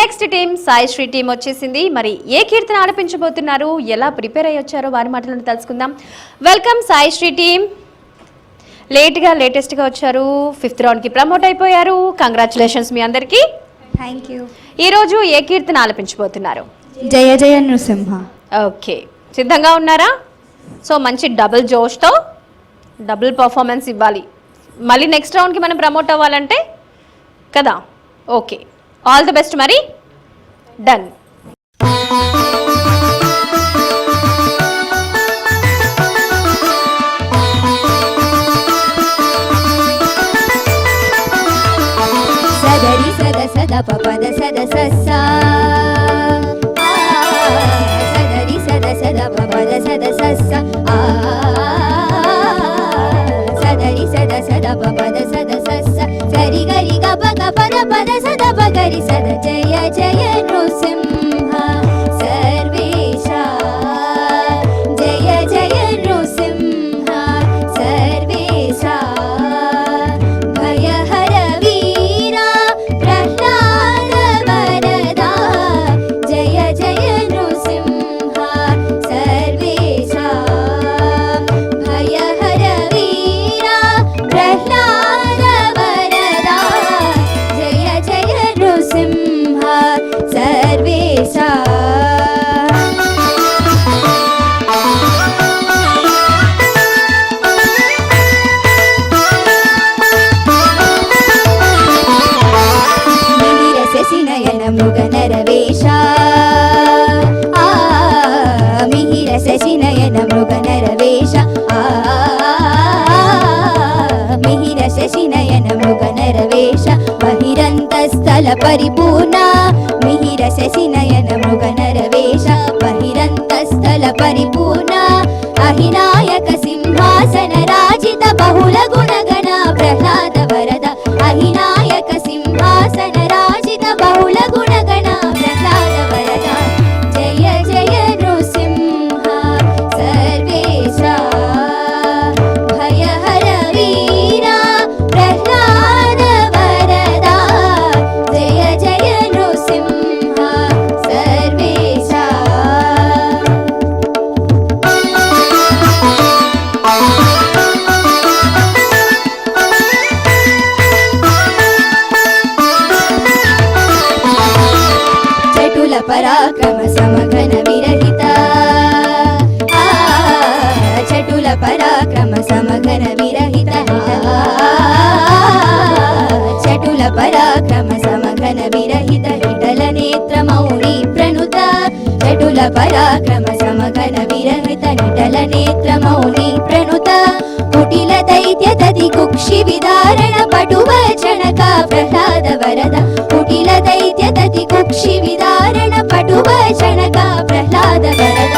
Next team Sai Sri team వచ్చేసింది. మరి ఏ కీర్తన ఆలపించబోతున్నారు? ఎలా ప్రిపేర్ అయ్యి వచ్చారో వారి మాటలను తెలుసుకుందాం. వెల్కమ్ సాయి శ్రీ టీం లేట్గా లేటెస్ట్గా వచ్చారు. ఫిఫ్త్ రౌండ్కి ప్రమోట్ అయిపోయారు. కంగ్రాచులేషన్స్ మీ అందరికీ. థ్యాంక్ యూ ఈరోజు ఏ కీర్తన ఆలపించబోతున్నారు? జయ జయ నృసింహ. ఓకే సిద్ధంగా ఉన్నారా? సో మంచి డబుల్ జోష్తో డబుల్ పర్ఫార్మెన్స్ ఇవ్వాలి. మళ్ళీ నెక్స్ట్ రౌండ్కి మనం ప్రమోట్ అవ్వాలంటే కదా? ఓకే ఆల్ ది బెస్ట్ మరి డన్ సదరి సద సద పద సద సస్సా నయన మృగ నరవేష. మిహిరససినయన మృగనరవేష ఆ మిహిరససినయన మృగనరవేష బహిరంతస్థల పరిపూర్ణ మిహిర శశి నయన మిహిరససినయన మృగనరవేష బహిరంతస్థల పరిపూర్ణ అహినా పరాక్రమ విరహిత చటుల పరాక్రమ సమఘన విరహిత విఠల నేత్ర మౌని ప్రణుత చటుల పరాక్రమ సమఘన విరహిత నిటల నేత్ర మౌని ప్రణుత కుటిల దైత్య దది కుక్షి విదారణ పటువచనక ప్రహ్లాద వరద కుటిల దైత్య దతి కుక్షి విదారణ పటువచనక ప్రహ్లాద వరద.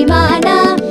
معنا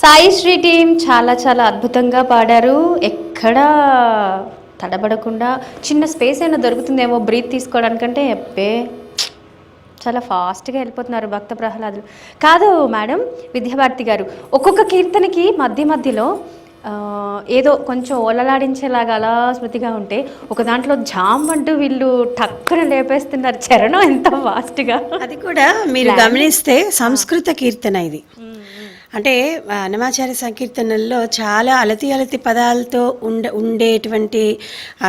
సాయి శ్రీ టీం చాలా చాలా అద్భుతంగా పాడారు. ఎక్కడా తడబడకుండా చిన్న స్పేస్ అయినా దొరుకుతుందేమో బ్రీత్ తీసుకోవడానికంటే ఎప్పే చాలా ఫాస్ట్గా వెళ్ళిపోతున్నారు భక్త ప్రహ్లాదులు. కాదు మేడం విద్యాభారతి గారు ఒక్కొక్క కీర్తనకి మధ్య మధ్యలో ఏదో కొంచెం ఓలలాడించేలాగా అలా స్మృతిగా ఉంటే ఒక దాంట్లో జామ్ అంటూ వీళ్ళు టక్కున లేపేస్తున్నారు. చరణం ఎంత ఫాస్ట్గా. అది కూడా మీరు గమనిస్తే సంస్కృత కీర్తన ఇది. అంటే అన్నమాచార్య సంకీర్తనల్లో చాలా అలతి అలతి పదాలతో ఉండ ఉండేటువంటి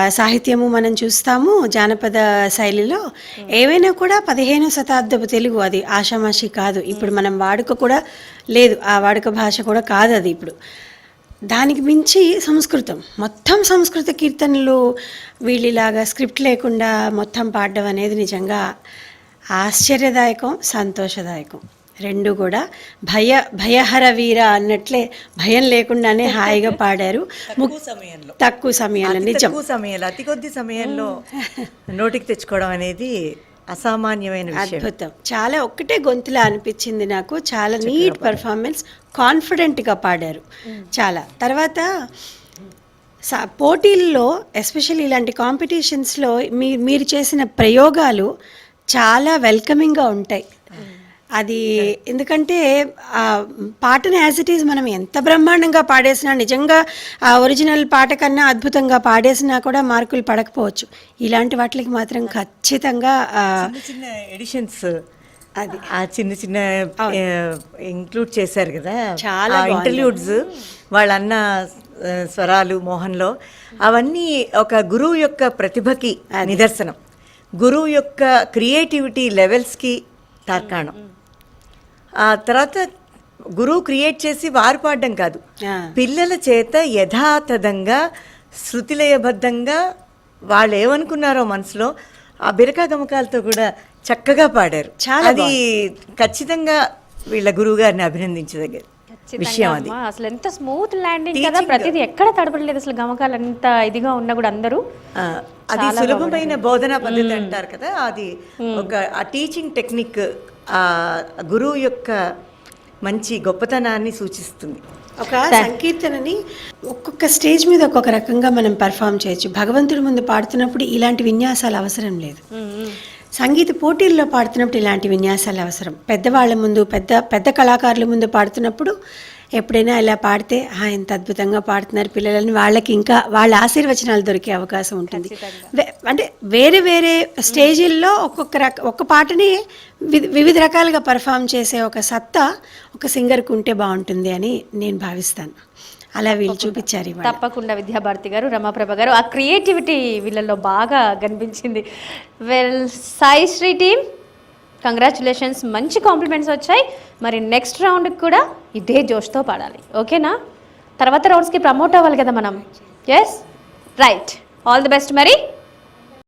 సాహిత్యము మనం చూస్తాము జానపద శైలిలో. ఏవైనా కూడా పదిహేను శతాబ్దపు తెలుగు అది ఆషామాషి కాదు. ఇప్పుడు మనం వాడుక కూడా లేదు. ఆ వాడుక భాష కూడా కాదు అది ఇప్పుడు. దానికి మించి సంస్కృతం. మొత్తం సంస్కృత కీర్తనలు వీళ్ళలాగా స్క్రిప్ట్ లేకుండా మొత్తం పాడడం అనేది నిజంగా ఆశ్చర్యదాయకం సంతోషదాయకం. రెండు కూడా. భయ భయహర వీర అన్నట్లే భయం లేకుండానే హాయిగా పాడారు. సమయంలో. తక్కువ సమయంలో నిజం. తక్కువ సమయంలో అతి కొద్ది సమయంలో నోటికి తెచ్చుకోవడం అనేది అసామాన్యమైన అద్భుతం. చాలా ఒక్కటే గొంతులా అనిపించింది నాకు. చాలా నీట్ పర్ఫార్మెన్స్ కాన్ఫిడెంట్గా పాడారు. చాలా. తర్వాత పోటీల్లో ఎస్పెషల్లీ ఇలాంటి కాంపిటీషన్స్లో మీ మీరు చేసిన ప్రయోగాలు చాలా వెల్కమింగ్గా ఉంటాయి. అది ఎందుకంటే ఆ పాటను యాజ్ ఇట్ ఈజ్ మనం ఎంత బ్రహ్మాండంగా పాడేసినా నిజంగా ఆ ఒరిజినల్ పాట కన్నా అద్భుతంగా పాడేసినా కూడా మార్కులు పడకపోవచ్చు. ఇలాంటి వాటికి మాత్రం ఖచ్చితంగా చిన్న ఎడిషన్స్ అది. ఆ చిన్న చిన్న ఇంక్లూడ్ చేశారు కదా? చాలా. ఇంటర్వ్యూడ్స్ వాళ్ళన్న స్వరాలు మోహన్లో అవన్నీ ఒక గురువు యొక్క ప్రతిభకి నిదర్శనం. గురువు యొక్క క్రియేటివిటీ లెవెల్స్కి తార్కాణం. ఆ తర్వాత గురువు క్రియేట్ చేసి వారు పాడడం కాదు. పిల్లల చేత యథాతథంగా శృతిలయబద్ధంగా వాళ్ళు ఏమనుకున్నారో మనసులో ఆ బిరకా గమకాలతో కూడా చక్కగా పాడారు. చాలా అది ఖచ్చితంగా వీళ్ళ గురువు గారిని అభినందించదగ్గ విషయం అది. అసలు ఎంత స్మూత్ ల్యాండింగ్ కదా. ప్రతిదీ ఎక్కడ తడపడలేదు అసలు గమకాలు అంత ఇదిగా ఉన్నా కూడా అందరూ. అది సులభమైన బోధనా పద్ధతి అంటారు కదా అది ఒక ఆ టీచింగ్ టెక్నిక్ గురువు యొక్క మంచి గొప్పతనాన్ని సూచిస్తుంది. ఒక సంకీర్తనని ఒక్కొక్క స్టేజ్ మీద ఒక్కొక్క రకంగా మనం పర్ఫామ్ చేయొచ్చు. భగవంతుడి ముందు పాడుతున్నప్పుడు ఇలాంటి విన్యాసాలు అవసరం లేదు. సంగీత పోటీల్లో పాడుతున్నప్పుడు ఇలాంటి విన్యాసాలు అవసరం. పెద్దవాళ్ళ ముందు పెద్ద పెద్ద కళాకారుల ముందు పాడుతున్నప్పుడు ఎప్పుడైనా ఇలా పాడితే "ఆ, ఎంత అద్భుతంగా పాడుతున్నారు పిల్లలని. వాళ్ళకి ఇంకా వాళ్ళ ఆశీర్వచనాలు దొరికే అవకాశం ఉంటుంది. అంటే వేరే వేరే స్టేజీల్లో ఒక్కొక్క రక ఒక్క పాటని వివిధ రకాలుగా పర్ఫామ్ చేసే ఒక సత్తా ఒక సింగర్కి ఉంటే బాగుంటుంది అని నేను భావిస్తాను. అలా వీళ్ళు చూపించారు తప్పకుండా విద్యాభారతి గారు రమాప్రభ గారు ఆ క్రియేటివిటీ వీళ్ళల్లో బాగా కనిపించింది. Well Sai Sri team. Congratulations మంచి కాంప్లిమెంట్స్ వచ్చాయి. మరి నెక్స్ట్ రౌండ్కి కూడా ఇదే జోష్తో పాడాలి. ఓకేనా? తర్వాత రౌండ్స్కి ప్రమోట్ అవ్వాలి కదా మనం. Yes right all the best మరి.